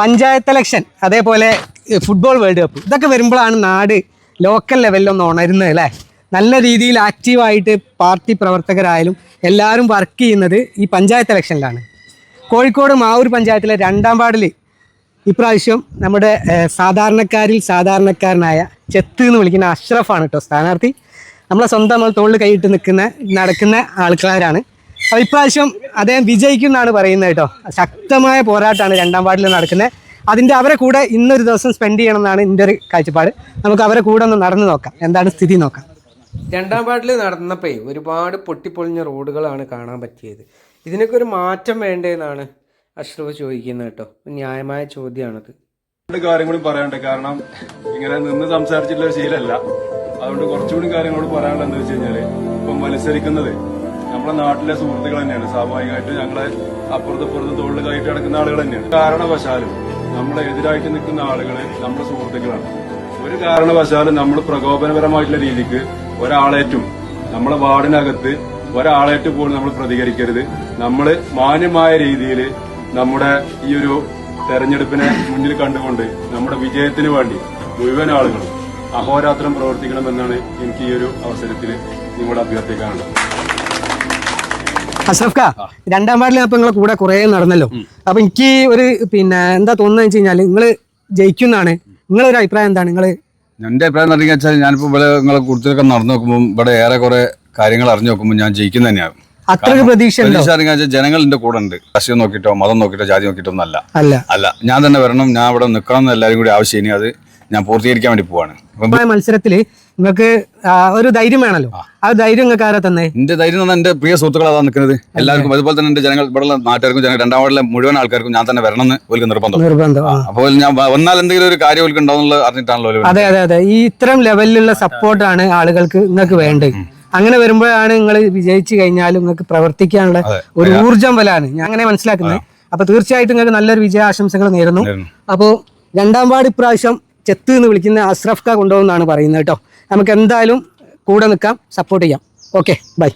Panchayat election അതേപോലെ football world cup ഇതൊക്കെ വരുമ്പോഴാണ് നാട് ലോക്കൽ ലെവലിലൊന്ന് ഉണരുന്നത് അല്ലേ? നല്ല രീതിയിൽ ആക്റ്റീവായിട്ട് പാർട്ടി പ്രവർത്തകരായാലും എല്ലാവരും വർക്ക് ചെയ്യുന്നത് ഈ പഞ്ചായത്ത് ഇലക്ഷനിലാണ് കോഴിക്കോട് മാവൂർ പഞ്ചായത്തിലെ രണ്ടാം വാർഡിൽ ഇപ്രാവശ്യം നമ്മുടെ സാധാരണക്കാരിൽ സാധാരണക്കാരനായ ചെത്ത് എന്ന് വിളിക്കുന്ന അഷ്റഫാണ് കേട്ടോ സ്ഥാനാർത്ഥി. നമ്മളെ സ്വന്തം നമ്മൾ തോളിൽ കൈയിട്ട് നിൽക്കുന്ന നടക്കുന്ന ആൾക്കാരാണ്. അപ്പോൾ ഇപ്രാവശ്യം അദ്ദേഹം വിജയിക്കും എന്നാണ് പറയുന്നത് കേട്ടോ. ശക്തമായ പോരാട്ടമാണ് രണ്ടാം വാർഡിൽ നടക്കുന്നത്. അതിന്റെ അവരെ കൂടെ ഇന്നൊരു ദിവസം സ്പെൻഡ് ചെയ്യണം എന്നാണ് എന്റെ ഒരു കാഴ്ചപ്പാട്. നമുക്ക് അവരെ കൂടെ ഒന്ന് നടന്നു നോക്കാം. എന്താണ് സ്ഥിതി നോക്കാം. രണ്ടാം വാർഡിൽ നടന്നപ്പോൾ ഒരുപാട് പൊട്ടിപ്പൊളിഞ്ഞ റോഡുകളാണ് കാണാൻ പറ്റിയത്. ഇതിനൊക്കെ ഒരു മാറ്റം വേണ്ടതെന്നാണ് അഷ്റഫ് ചോദിക്കുന്നത് കേട്ടോ. ന്യായമായ ചോദ്യമാണത്. രണ്ട് കാര്യം കൂടി പറയാനുണ്ട്. കാരണം ഇങ്ങനെ നിന്ന് സംസാരിച്ചിട്ടുള്ള ശീലല്ല ശീലമല്ല. അതുകൊണ്ട് കുറച്ചുകൂടി കാര്യങ്ങളോട് പറയാനുള്ളത് എന്താ വെച്ച് കഴിഞ്ഞാൽ ഇപ്പം മത്സരിക്കുന്നത് നമ്മുടെ നാട്ടിലെ സുഹൃത്തുക്കൾ തന്നെയാണ്. സ്വാഭാവികമായിട്ട് ഞങ്ങളെ അപ്പുറത്ത് ഇപ്പുറത്ത് തൊഴിൽ കയറ്റി നടക്കുന്ന ആളുകൾ തന്നെയാണ്. കാരണവശാലും നമ്മളെ എതിരായിട്ട് നിൽക്കുന്ന ആളുകൾ നമ്മുടെ സുഹൃത്തുക്കളാണ്. ഒരു കാരണവശാലും നമ്മൾ പ്രകോപനപരമായിട്ടുള്ള രീതിക്ക് ഒരാളേറ്റും നമ്മളെ വാർഡിനകത്ത് ഒരാളേറ്റ് പോലും നമ്മൾ പ്രതികരിക്കരുത്. നമ്മൾ മാന്യമായ രീതിയിൽ നമ്മുടെ ഈ ഒരു തെരഞ്ഞെടുപ്പിനെ മുന്നിൽ കണ്ടുകൊണ്ട് നമ്മുടെ വിജയത്തിന് വേണ്ടി മുഴുവൻ ആളുകളും അഹോരാത്രം പ്രവർത്തിക്കണമെന്നാണ് എനിക്ക് ഈ ഒരു അവസരത്തിൽ നിങ്ങളോട് അഭ്യർത്ഥിക്കാനുള്ളത്. അഷ്റഫ് രണ്ടാം വാർഡിൽ അപ്പൊ നിങ്ങളെ കൂടെ കുറെ നടന്നല്ലോ. അപ്പൊ എനിക്ക് ഒരു പിന്നെ എന്താ തോന്നുന്നത് വെച്ച് കഴിഞ്ഞാൽ നിങ്ങൾ ജയിക്കുന്നതാണ് നിങ്ങളൊരു അഭിപ്രായം എന്താണ്? നിങ്ങൾ എന്റെ അഭിപ്രായം എന്ന് വെച്ചാൽ ഞാനിപ്പോ ഇവിടെ നിങ്ങളെ കൂടുതലൊക്കെ നടന്നു നോക്കുമ്പോൾ ഇവിടെ ഏറെ കുറെ കാര്യങ്ങൾ അറിഞ്ഞു നോക്കുമ്പോൾ ഞാൻ ജയിക്കുന്ന തന്നെയാണ്. അത്ര ഒരു പ്രതീക്ഷ പ്രതീക്ഷ ജനങ്ങൾ എന്റെ കൂടെ ഉണ്ട്. രാഷ്ട്രീയം നോക്കിയിട്ടോ മതം നോക്കിയിട്ടോ ജാതി നോക്കിയിട്ടോ ഒന്നല്ല അല്ല. അല്ല ഞാൻ തന്നെ വരണം ഞാൻ ഇവിടെ നിൽക്കണം എന്ന് എല്ലാവരും കൂടി ആവശ്യം ഇനി അത് ഞാൻ പൂർത്തീകരിക്കാൻ വേണ്ടി പോവാണ്. അപ്പം മത്സരത്തിൽ മത്സരത്തിൽ നിങ്ങൾക്ക് ഒരു ധൈര്യം വേണല്ലോ. ആ. ധൈര്യം നിങ്ങൾക്ക് ആരാ തന്നെ? എന്റെ ധൈര്യം തന്നെ എന്റെ പ്രിയ സുഹൃത്തുക്കൾ അതാണ് നിൽക്കുന്നത് എല്ലാവർക്കും അതുപോലെ തന്നെ എന്റെ ജനങ്ങൾ ഇവിടെ നാട്ടുകാർക്കും ജനങ്ങൾ രണ്ടാം വാർഡിലെ മുഴുവൻ ആൾക്കാർക്കും ഞാൻ തന്നെ വരണം എന്ന് ഒരു നിർബന്ധം നിർബന്ധം അപ്പോൾ ഞാൻ വന്നാൽ എന്തെങ്കിലും ഒരു കാര്യം ഓൽക്ക് ഉണ്ടാവുന്നുള്ളത് അറിഞ്ഞിട്ടാണല്ലോ അതെ അതെ അതെ. ഈ ഇത്തരം ലെവലിലുള്ള സപ്പോർട്ടാണ് ആളുകൾക്ക് നിങ്ങൾക്ക് വേണ്ടത്. അങ്ങനെ വരുമ്പോഴാണ് നിങ്ങൾ വിജയിച്ചു കഴിഞ്ഞാൽ നിങ്ങൾക്ക് പ്രവർത്തിക്കാനുള്ള ഒരു ഊർജം വലാണ് ഞാൻ അങ്ങനെ മനസ്സിലാക്കുന്നത്. അപ്പൊ തീർച്ചയായിട്ടും നിങ്ങൾക്ക് നല്ലൊരു വിജയാശംസകൾ നേരുന്നു. അപ്പോൾ രണ്ടാം വാർഡ് ഇപ്രാവശ്യം ചെത്ത് എന്ന് വിളിക്കുന്ന അസ്രഫ്ക ഖാ കൊണ്ടുപോകുന്നതാണ് പറയുന്നത് കേട്ടോ. നമുക്ക് എന്തായാലും കൂടെ നിൽക്കാം സപ്പോർട്ട് ചെയ്യാം. Okay bye